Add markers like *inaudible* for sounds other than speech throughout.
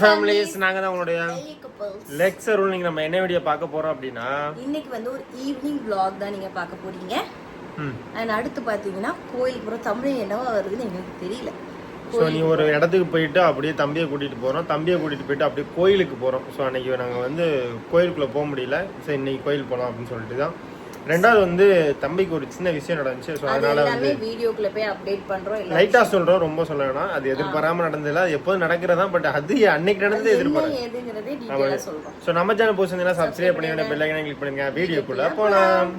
Families நாங்க தான் உங்களுடைய. லெக்சர் இன்னைக்கு நம்ம என்ன வீடியோ பார்க்க போறோம் அப்படின்னா? இன்னைக்கு வந்து ஒரு ஈவினிங் vlog தான் நீங்க பார்க்க போறீங்க. ம். அண்ட் அடுத்து பாத்தீங்கன்னா கோயிலுக்கு போற தமிழ் என்னவா வருதுன்னு எங்களுக்கு தெரியல. ஸோ நீ ஒரு இடத்துக்கு போயிட்டு அப்படியே தம்பியை கூட்டிட்டு போறோம். தம்பியை கூட்டிட்டு போயிட்டு அப்படியே கோயிலுக்கு போறோம். ஸோ அன்னைக்கு நாங்க வந்து கோயிலுக்குள்ள போக முடியல. சரி இன்னைக்கு கோயில் போகலாம் அப்படின்னு சொல்லிட்டு தான் ரெண்டாவது வந்து தம்பிக்கு ஒரு சின்ன விஷயம் நடந்துச்சு ஸோ அது அதனால எல்லாமே வீடியோக்குள்ள போய் அப்டேட் பண்றோம் லைட்டா சொல்றோம் ரொம்ப சொல்ல வேணாம். அது எதிர்பாராம நடந்ததில்ல. அது எப்போதும் நடக்கிறதா பட் அது அன்னைக்கு நடந்தது எதிர்பார்க்க என்ன ஏதுங்கிறதே டீட்டெயிலா சொல்றோம். ஸோ நம்ம சேனல் போச்சுன்னா சப்ஸ்கிரைப் பண்ணி பெல் ஐக்கனை கிளிக் பண்ணுங்க. வீடியோக்குள்ள போலாம்.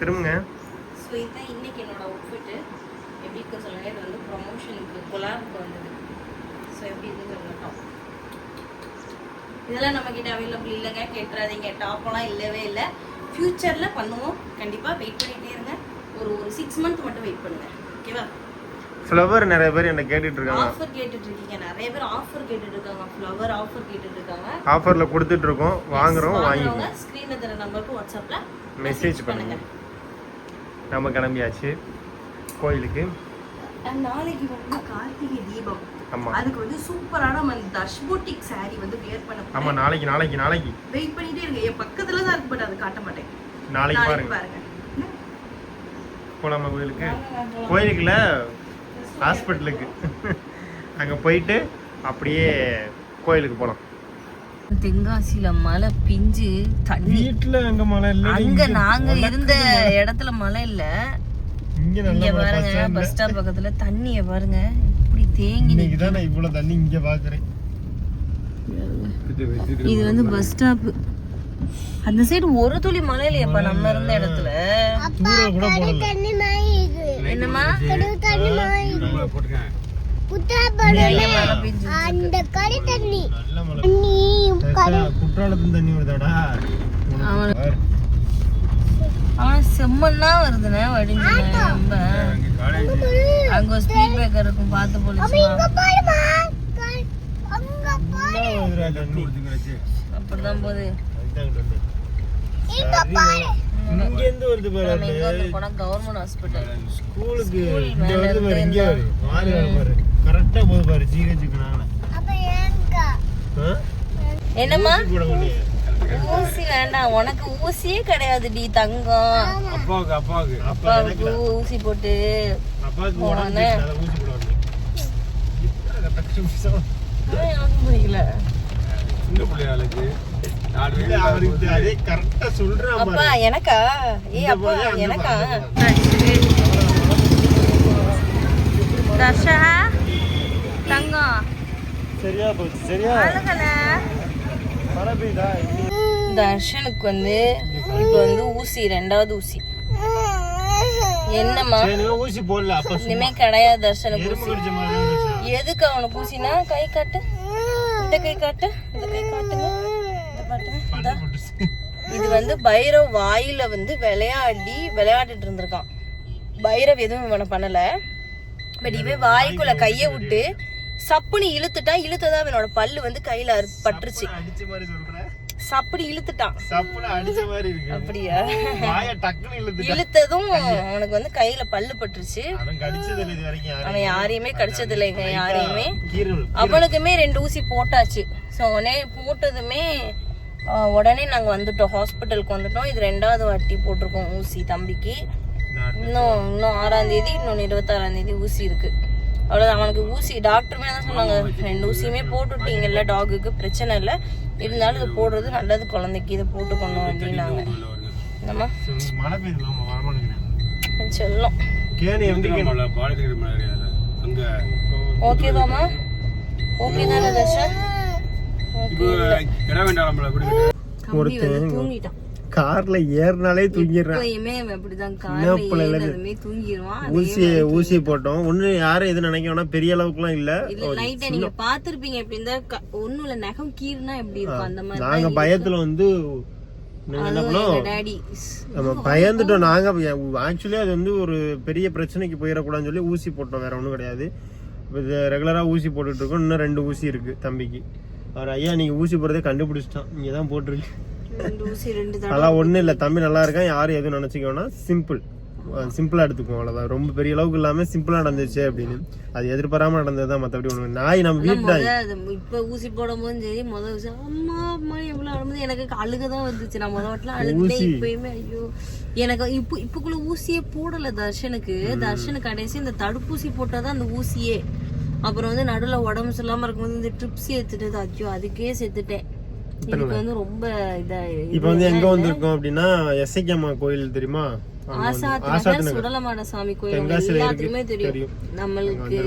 திரும்புங்க. ஸோ இதுதான் இன்னைக்கு என்னோட அவுட்ஃபிட்டு எப்படி இருக்கு சொல்லுங்க. இது வந்து ப்ரொமோஷனுக்கு கொலாபுக்கு வந்தது. ஸோ எப்படி இருக்குன்னு சொல்லட்டும் இதெல்லாம் நம்ம கிட்ட அவைலபிள் இல்லைங்க கேட்டுறாதீங்க டாப்லாம் இல்லவே இல்லை. ஃப்யூச்சரில் பண்ணுவோம். கண்டிப்பாக வெயிட் பண்ணிட்டே இருங்க. ஒரு ஒரு சிக்ஸ் மந்த் மட்டும் வெயிட் பண்ணுங்க. ஓகேவா ஃப்ளவர் நிறைய பேர் என்ன கேட்டுட்டு இருக்காங்க. ஆஃபர் கேட்டுட்டு இருக்கீங்க. நிறைய பேர் ஆஃபர் கேட்டுட்டு இருக்காங்க. ஃப்ளவர் ஆஃபர் கேட்டுட்டு இருக்காங்க. ஆஃபர்ல கொடுத்துட்டு இருக்கோம். வாங்குறோம் வாங்கிக்கோங்க. ஸ்க்ரீனில் தர நம்பருக்கு வாட்ஸ்அப்பில் மெசேஜ் பண்ணுங்க. நம்ம கிளம்பியாச்சு கோயிலுக்கு. நாளைக்கு வந்து கார்த்திகை தீபம். ஆமா. அதுக்கு வந்து சூப்பரான நம்ம தஷ்போட்டிக் வந்து வியர் பண்ண ஆமா நாளைக்கு நாளைக்கு நாளைக்கு. வெயிட் பண்ணிட்டே இருங்க. என் பக்கத்துல தான் இருக்கு பட் அது காட்ட மாட்டேன். நாளைக்கு பாருங்க. போலாமா கோயிலுக்கு? கோயிலுக்குல ஹாஸ்பிட்டலுக்கு *laughs* அங்க போயிட்டு அப்படியே கோயிலுக்கு போலாம். தென்காசியில மழை பிஞ்சு தண்ணி. வீட்டுல அங்க மழை இல்ல அங்க நாங்க இருந்த இடத்துல மழை இல்ல. இங்க பாருங்க பஸ் ஸ்டாப் பக்கத்துல தண்ணிய பாருங்க இப்படி தேங்கி நான் இவ்வளவு தண்ணி இங்க பாக்குறேன். நிக்குது. இது வந்து பஸ் ஸ்டாப் அந்த சைடு ஒரு துளி மழை இல்லையாப்பா நம்ம இருந்த இடத்துல. தூரம் கூட போடல. என்னமா தண்ணி. வருதாடா. ஆனா செம்மண்ணா வருதுண்ணே வடிஞ்சுண்ணே ரொம்ப. அங்க ஒரு ஸ்பீட் பிரேக்கர் இருக்கும் பார்த்து. அப்படிதான் போகுது. இங்க இருந்து வருது பாரு கவர்மெண்ட் ஹாஸ்பிட்டல் ஸ்கூலுக்கு ஸ்கூல் இங்க வருது பாரு இங்க வருது மாறி பாரு கரெக்டா போகுது பாரு ஜிஹெச்சுக்கு நானே. என்னம்மா? ஊசி வேண்டாம். உனக்கு ஊசியே கிடையாது டி தங்கம். அப்பாவுக்கு அப்பாவுக்கு. அப்பா அப்பாவுக்கு ஊசி போட்டு அப்பாவுக்கு ஊசி போடுவாங்க எனக்கு சின்ன கரெக்டா சொல்றான் அப்பா எனக்கா? ஏ அப்பா போதே எனக்கா? தர்ஷா? சரியா போச்சு சரியா? தர்ஷனுக்கு வந்து இப்போ வந்து ஊசி ரெண்டாவது ஊசி. என்னம்மா? ஊசி போடல இனிமே கிடையாது தர்ஷனுக்கு ஊசி. எதுக்கு அவனுக்கு ஊசினா? கை காட்டு. இந்த கை காட்டு இந்த கை காட்டுங்க. இந்த. இது வந்து பைரவ் வாயில வந்து விளையாடி விளையாடிட்டு இருந்திருக்கான். பைரவ் எதுவும் இவனை பண்ணல. பட் இவன் வாய்க்குள்ள கைய விட்டு சப்புனி இழுத்துட்டா இழுத்ததா இவனோட பல்லு வந்து கையில பட்டுருச்சு. சொல்ற? சப்புனி இழுத்துட்டான். அப்படியா? இழுத்ததும் அவனுக்கு வந்து கையில பல்லு பட்டுருச்சு. அவன் யாரையும். கடிச்சது இல்லைங்க யாரையுமே. அவனுக்குமே ரெண்டு ஊசி போட்டாச்சு. ஸோ உடனே போட்டதுமே உடனே நாங்கள் வந்துட்டோம். ஹாஸ்பிட்டலுக்கு வந்துட்டோம். இது ரெண்டாவது வாட்டி போட்டிருக்கோம் ஊசி தம்பிக்கு. இன்னும் இன்னும் ஆறாம் தேதி இன்னொன்று இருபத்தாறாம் தேதி ஊசி இருக்கு. அவ்வளோதான் அவனுக்கு ஊசி டாக்டருமே தான் சொன்னாங்க. ரெண்டு ஊசியுமே போட்டுட்டீங்கல்ல டாகுக்கு பிரச்சனை இல்லை. இருந்தாலும் இது போடுறது நல்லது குழந்தைக்கு. இதை போட்டுக்கணும் அப்படின்னாங்க. நம்ம செல்லம் ஓகேவாம்மா ஓகே தானே தர்ஷன்? தூங்கிட்டான். கார்ல ஏறினாலே தூங்கிடுறேன் ஊசி ஊசி போட்டோம். ஒண்ணு யாரும் எது நினைக்கணும்னா பெரிய அளவுக்குலாம் இல்ல. லைட்டா நீங்க பாத்திருப்பீங்க எப்படி இருந்தா ஒண்ணும் இல்ல நகம் கீறுனா எப்படி இருக்கும்? அந்த மாதிரி நாங்க பயத்துல வந்து பயந்துட்டோம். நாங்க ஆக்சுவலி அது வந்து ஒரு பெரிய பிரச்சனைக்கு போயிடக்கூடாதுன்னு சொல்லி ஊசி போட்டோம். வேற ஒண்ணும் கிடையாது. இப்போ ரெகுலரா ஊசி போட்டுட்டு இருக்கோம். இன்னும் ரெண்டு ஊசி இருக்கு தம்பிக்கு. அவர் ஐயா நீங்க ஊசி போடுறதே கண்டுபிடிச்சிட்டான். இங்கே தான் போட்டிருக்கு. அதெல்லாம் ஒன்றும் இல்லை. தம்பி நல்லா இருக்கான். யாரும் எதுவும் நினச்சிக்கோன்னா சிம்பிள் சிம்பிளாக எடுத்துக்குவோம். அவ்வளோதான் ரொம்ப பெரிய அளவுக்கு இல்லாமல் சிம்பிளாக நடந்துச்சு அப்படின்னு. அது எதிர்பாராமல் நடந்தது தான் மற்றபடி ஒன்று நாய் நம்ம வீட்டு இப்ப ஊசி போடும் போதும் சரி முத ஊசி. அம்மா அம்மா எவ்வளவு அழுது எனக்கு அழுக தான் வந்துச்சு. நான் முத வாட்டில அழுதுட்டேன் இப்பயுமே ஐயோ. எனக்கு இப்போ இப்பக்குள்ள ஊசியே போடல தர்ஷனுக்கு. தர்ஷனுக்கு கடைசி இந்த தடுப்பூசி போட்டாதான் அந்த ஊசியே. அப்புறம் வந்து நடுவுல உடம்பு சரியில்லாம இருக்கும்போது இந்த ட்ரிப்ஸ் எடுத்துட்டு ஐயோ அதுக்கே செத்துட்டேன். இதுக்கு வந்து ரொம்ப இதா இப்போ வந்து எங்கே வந்திருக்கோம் அப்படின்னா எஸ்ஐக்கம்மா கோயில் தெரியுமா? சுடலமாட சாமி கோயில் எல்லாத்துக்குமே தெரியும். நம்மளுக்கு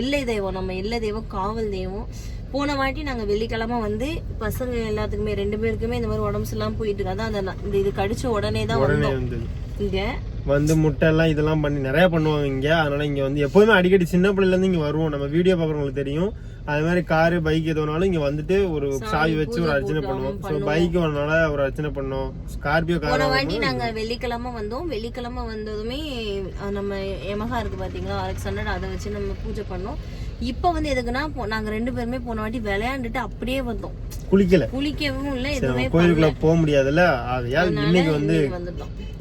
எல்லை தெய்வம் நம்ம எல்லை தெய்வம் காவல் தெய்வம். போன வாட்டி நாங்க வெள்ளிக்கிழமை வந்து பசங்க எல்லாத்துக்குமே ரெண்டு பேருக்குமே இந்த மாதிரி உடம்பு சரியில்லாம போயிட்டு இருக்கு. அதான் அந்த இது கடிச்ச உடனே தான் வந்தோம். இங்க. வந்து முட்டை எல்லாம் இதெல்லாம் பண்ணி நிறைய பண்ணுவாங்க இங்க. அதனால இங்க வந்து எப்போதுமே அடிக்கடி சின்ன பிள்ளைல இருந்து இங்க வருவோம். நம்ம வீடியோ பாக்குறவங்களுக்கு தெரியும். அது மாதிரி காரு பைக் எதுனாலும் இங்க வந்துட்டு ஒரு சாவி வச்சு ஒரு அர்ச்சனை பண்ணுவோம். ஸோ பைக் வரனால ஒரு அர்ச்சனை பண்ணோம் ஸ்கார்பியோ கார் வாட்டி நாங்க வெள்ளிக்கிழமை வந்தோம். வெள்ளிக்கிழமை வந்ததுமே நம்ம எமகா இருக்கு பாத்தீங்களா அலெக்சாண்டர் அதை வச்சு நம்ம பூஜை பண்ணோம். இப்போ வந்து எதுக்குன்னா நாங்க ரெண்டு பேருமே போன வாட்டி விளையாண்டுட்டு அப்படியே வந்தோம். குளிக்கல. குளிக்கவும் இல்ல எதுவுமே கோயிலுக்குள்ள போக முடியாதுல்ல? இன்னைக்கு வந்து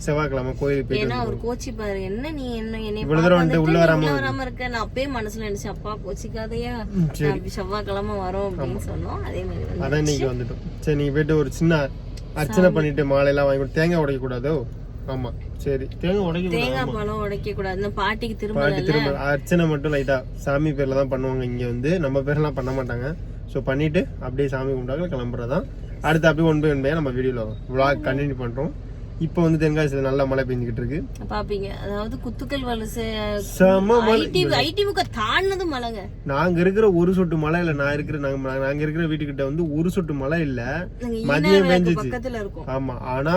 செவ்வாய்க்கிழமை கோயிலுக்கு போயிட்டு ஏன்னா அவர் கோச்சி பாரு என்ன நீ என்ன என்னை இவ்வளவு தூரம் வந்துட்டு உள்ள வராம இருக்க. நான் அப்பயே மனசுல நினைச்சேன் அப்பா கோச்சிக்காதையா? செவ்வாய்க்கிழமை வரோம் அப்படின்னு சொன்னோம். அதே மாதிரி அதான் இன்னைக்கு வந்துட்டோம். சரி நீங்க போயிட்டு ஒரு சின்ன அர்ச்சனை பண்ணிட்டு மாலை எல்லாம் வாங்கி தேங்காய் உடைக்க கூடாதோ ஆமா. சரி. தேங்காய் உடைக்க கூடாது. தேங்காய் பழம் உடைக்க கூடாது இந்த பாட்டிக்கு திரும்ப பாட்டி திரும்ப. அர்ச்சனை மட்டும் லைட்டா சாமி பேர்ல தான் பண்ணுவாங்க இங்க வந்து. நம்ம பேர்லாம் பண்ண மாட்டாங்க. ஸோ பண்ணிட்டு அப்படியே சாமி கும்பிட்டாங்க கிளம்புறதான் அடுத்து அப்படியே ஒன் பை ஒன் நம்ம வீடியோல vlog கண்டினியூ பண்றோம். இப்போ வந்து தென்காசியில் நல்ல மழை பெஞ்சுக்கிட்டு இருக்கு பாப்பீங்க. அதாவது குத்துக்கல் வலசை செம ஐடி ஐடிமுக தாண்டினது மலைங்க நாங்க இருக்கிற ஒரு சொட்டு மழை இல்ல. நான் இருக்கிற நாங்க நாங்க இருக்கிற வீட்டுக்கிட்ட வந்து ஒரு சொட்டு மழை இல்ல. மதியம் பெஞ்சிச்சு. ஆமா. ஆனா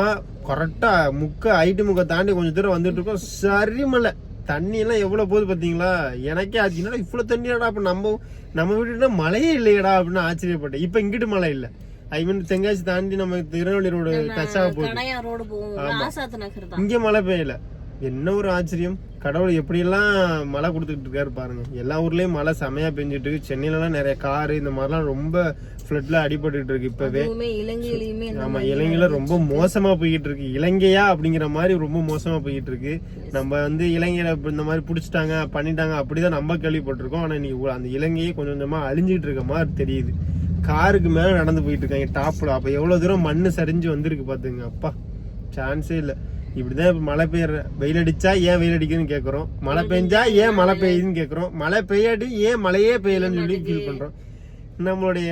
கரெக்டா முக்க ஐட்டு முக்க தாண்டி கொஞ்சம் தூரம் வந்துட்டு இருக்கோம். சரி மழை. தண்ணி எல்லாம் எவ்வளவு போகுது பாத்தீங்களா எனக்கே ஆச்சு என்னடா இவ்வளவு தண்ணியாடா? அப்ப நம்ம நம்ம வீட்டுல மழையே இல்லையடா அப்படின்னு ஆச்சரியப்பட்டேன். இப்ப இங்கிட்டு மழை இல்ல. ஐ மீன் தென்காசி தாண்டி நம்ம திருநெல்வேலி ரோடு டச் ஆக போகுது. இங்க மழை பெய்யல. என்ன ஒரு ஆச்சரியம். கடவுள் எப்படியெல்லாம் மழை கொடுத்துட்டு இருக்காரு பாருங்க. எல்லா ஊர்லயும் மழை செமையா பெஞ்சிட்டு இருக்கு. சென்னையில எல்லாம் நிறைய காரு இந்த மாதிரிலாம் ரொம்ப ஃபிளட்ல அடிபட்டுட்டு இருக்கு இப்பவே. ஆமா இலங்கையில ரொம்ப மோசமா போய்கிட்டு இருக்கு. இலங்கையா அப்படிங்கிற மாதிரி ரொம்ப மோசமா போய்கிட்டு இருக்கு. நம்ம வந்து இலங்கையில இந்த மாதிரி புடிச்சிட்டாங்க பண்ணிட்டாங்க அப்படிதான் நம்ம கேள்விப்பட்டிருக்கோம். ஆனா இன்னைக்கு அந்த இலங்கையே கொஞ்சம் கொஞ்சமா அழிஞ்சிட்டு இருக்க மாதிரி தெரியுது. காருக்கு மேல நடந்து போயிட்டு இருக்காங்க டாப்ல அப்ப எவ்வளவு தூரம் மண்ணு சரிஞ்சு வந்திருக்கு பாத்துங்க. அப்பா சான்ஸே இல்ல. இப்படிதான் இப்ப மழை பெய்யற வெயில் அடிச்சா ஏன் வெயில் அடிக்குதுன்னு கேக்குறோம். மழை பெஞ்சா ஏன் மழை பெய்யுதுன்னு கேக்குறோம். மழை பெய்யாட்டி ஏன் மழையே பெய்யலன்னு சொல்லி ஃபீல் பண்றோம். நம்மளுடைய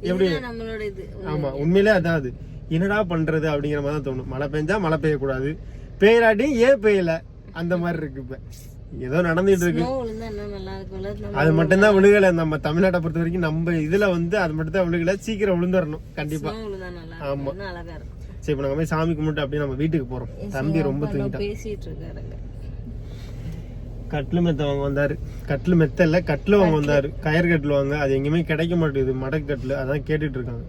எப்படி? இதுதான் நம்மளோட இது. ஆமா உண்மையிலே அதான் அது. என்னடா பண்றது அப்படிங்கிற மாதிரி தான் தோணும். மழை பெஞ்சா மழை பெய்யக்கூடாது. பெய்யலாட்டி ஏன் பெய்யல? அந்த மாதிரி இருக்கு இப்ப. ஏதோ நடந்துட்டு இருக்கு. நம்ம அது மட்டும்தான் விழுகல. நம்ம தமிழ்நாட்டை பொறுத்த வரைக்கும் நம்ம இதுல வந்து அது மட்டும் தான் விழுகல. சீக்கிரம் விழுந்துடணும் கண்டிப்பா. ஆமா. சரி இப்ப நாங்க போய் சாமி கும்பிட்டு அப்படியே நம்ம வீட்டுக்கு போறோம். தம்பி ரொம்ப தூங்கிட்டான். பேசிட்டு இருக்காருங்க கட்லு மெத்த வாங்க வந்தாரு. கட்லு மெத்த இல்ல கட்லு வாங்க வந்தாரு. கயர் கட்லு வாங்க. அது எங்கேயுமே கிடைக்க மாட்டேங்குது. மடக்கு கட்லு அதான் கேட்டுட்டு இருக்காங்க.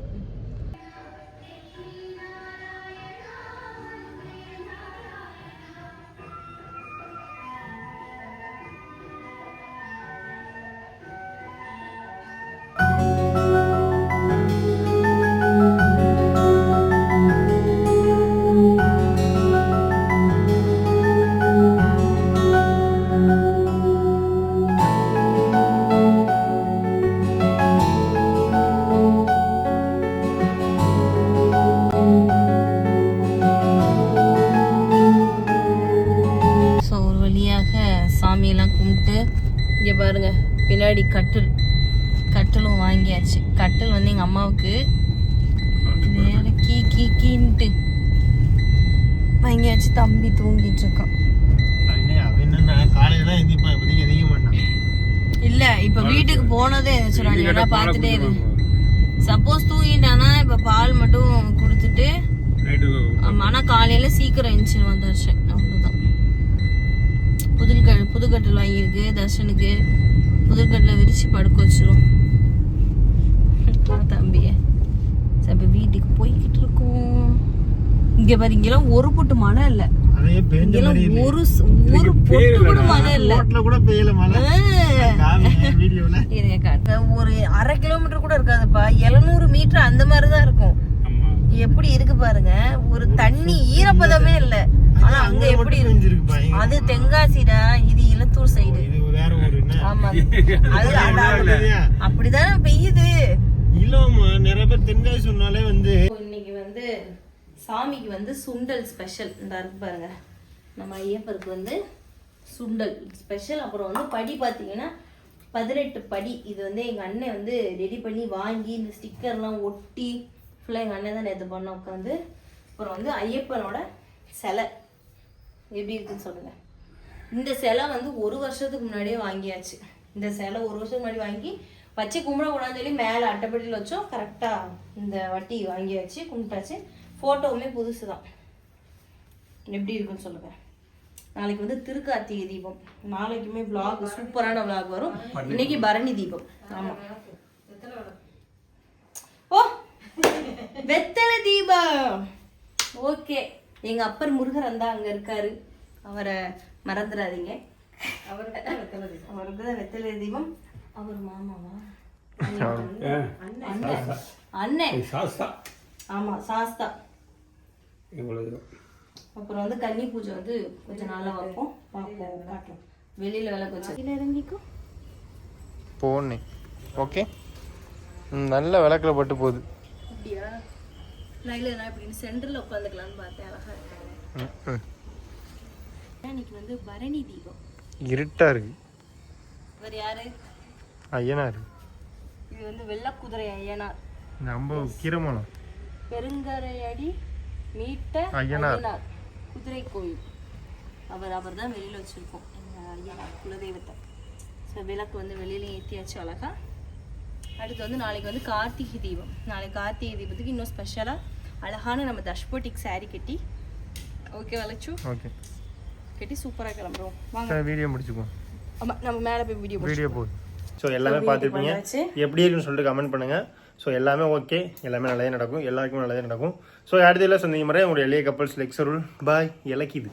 பின்னாடி கட்டில் கட்டிலும் வாங்கியாச்சு. கட்டில் வந்து எங்கள் அம்மாவுக்கு வேற கீ கீ கீன்ட்டு வாங்கியாச்சு. தம்பி தூங்கிட்டு இருக்கான் இல்ல இப்ப வீட்டுக்கு போனதே சொல்றாங்க ஏன்னா பார்த்துட்டே இரு சப்போஸ் தூங்கிட்டானா இப்ப பால் மட்டும் கொடுத்துட்டு ஆனா காலையில சீக்கிரம் எழுந்துச்சு தர்ஷன். அவ்வளவுதான். புதுக்கல் புதுக்கட்டில் வாங்கியிருக்கு தர்ஷனுக்கு. புதுக்கட்டில் விரிச்சு படுக்க வச்சிரும். தம்பிய இப்ப வீட்டுக்கு போய்கிட்டு இருக்கோம். இங்க பாரு இங்கெல்லாம் ஒரு பொட்டு மழை இல்ல. ஒரு ஒரு பொட்டு கூட மழை இல்ல. கூட பெய்யல மழை. ஒரு அரை கிலோமீட்டர் கூட இருக்காதுப்பா. எழுநூறு மீட்டர் அந்த மாதிரி தான் இருக்கும் எப்படி இருக்கு பாருங்க. ஒரு தண்ணி ஈரப்பதமே இல்ல. ஆனா அங்க எப்படி இருக்கு அது தென்காசிடா இது இலத்தூர் சைடு இது வேற என்ன? ஆமா. *laughs* அது அப்படிதானே பெய்யுது. இல்லம்மா நிறைய பேர் தென்காசி சொன்னாலே வந்து இன்னைக்கு வந்து சாமிக்கு வந்து சுண்டல் ஸ்பெஷல் இந்த இருக்கு பாருங்க. நம்ம ஐயப்பருக்கு வந்து சுண்டல் ஸ்பெஷல் அப்புறம் வந்து படி பார்த்தீங்கன்னா பதினெட்டு படி. இது வந்து எங்கள் அண்ணன் வந்து ரெடி பண்ணி வாங்கி இந்த ஸ்டிக்கர்லாம் ஒட்டி ஃபுல்லாக எங்கள் அண்ணன் தான் நேற்று பண்ண உட்காந்து அப்புறம் வந்து ஐயப்பனோட சிலை. எப்படி இருக்குன்னு சொல்லுங்க. இந்த சிலை வந்து ஒரு வருஷத்துக்கு முன்னாடியே வாங்கியாச்சு. இந்த சிலை ஒரு வருஷத்துக்கு முன்னாடி வாங்கி வச்சு கும்பிடக்கூடாதுன்னு சொல்லி மேலே அட்டைப்பட்டியில் வச்சோம். கரெக்டாக இந்த வட்டி வாங்கியாச்சு கும்பிட்டாச்சு. ஃபோட்டோவுமே புதுசு தான் எப்படி இருக்குன்னு சொல்லுங்க. நாளைக்கு வந்து திருக்கார்த்திகை தீபம். நாளைக்குமே vlog சூப்பரான vlog வரும். இன்னைக்கு பரணி தீபம். ஆமாம் ஓ! வெத்தலை தீபம். ஓகே. எங்க அப்பர் முருகர் அந்த அங்க இருக்காரு. அவரை மறந்துடாதீங்க. அவருக்கு தான் வெத்தலை தீபம். அவர் மாமாவா? அண்ணன். அண்ணன். சாஸ்தா. ஆமா சாஸ்தா. அப்புறம் வந்து கன்னி பூஜை வந்து கொஞ்சம் நாளா வைப்போம். பார்ப்போம் காட்டுறோம் வெளியில இறங்கிக்கும் போனே ஓகே? நல்ல விளக்கில் பட்டு போகுது. அப்படியா? நான் இல்லை நான் இப்படி சென்டரில் உட்காந்துக்கலாம்னு பார்த்தேன். அழகா இருக்காங்க. இன்னைக்கு வந்து பரணி தீபம். இருட்டா இருக்கு. இவர் யாரு? ஐயனார். இது வந்து வெள்ளக்குதிரை ஐயனார். நம்ம கிரமணம் பெருங்கரையடி மீட்ட ஐயனார். குதிரை கோயில். அவர் அவர் தான் வெளியில் வச்சுருக்கோம். எங்கள் ஐயனார் குலதெய்வத்தை. ஸோ விளக்கு வந்து வெளியில ஏற்றியாச்சு அழகா. அடுத்து வந்து நாளைக்கு வந்து கார்த்திகை தீபம். நாளைக்கு கார்த்திகை தீபத்துக்கு இன்னும் ஸ்பெஷலாக அழகான நம்ம தஷ்போட்டிக் saree கட்டி ஓகே வளைச்சு ஓகே கட்டி சூப்பராக கிளம்புறோம். வாங்க. சரி வீடியோ முடிச்சுக்குவோம். ஆமாம் நம்ம மேலே போய் வீடியோ வீடியோ போகுது ஸோ எல்லாமே பார்த்துருப்பீங்க. எப்படி இருக்குன்னு சொல்லிட்டு கமெண்ட் பண்ணுங்க. ஸோ எல்லாமே ஓகே எல்லாமே நல்லதே நடக்கும். எல்லாருக்குமே நல்லதே நடக்கும். ஸோ அடுத்த இல்லை சொன்னீங்க மாதிரி உங்களுடைய எளிய கப்பல்ஸ் லெக்சருள் பாய் இலக்கிது.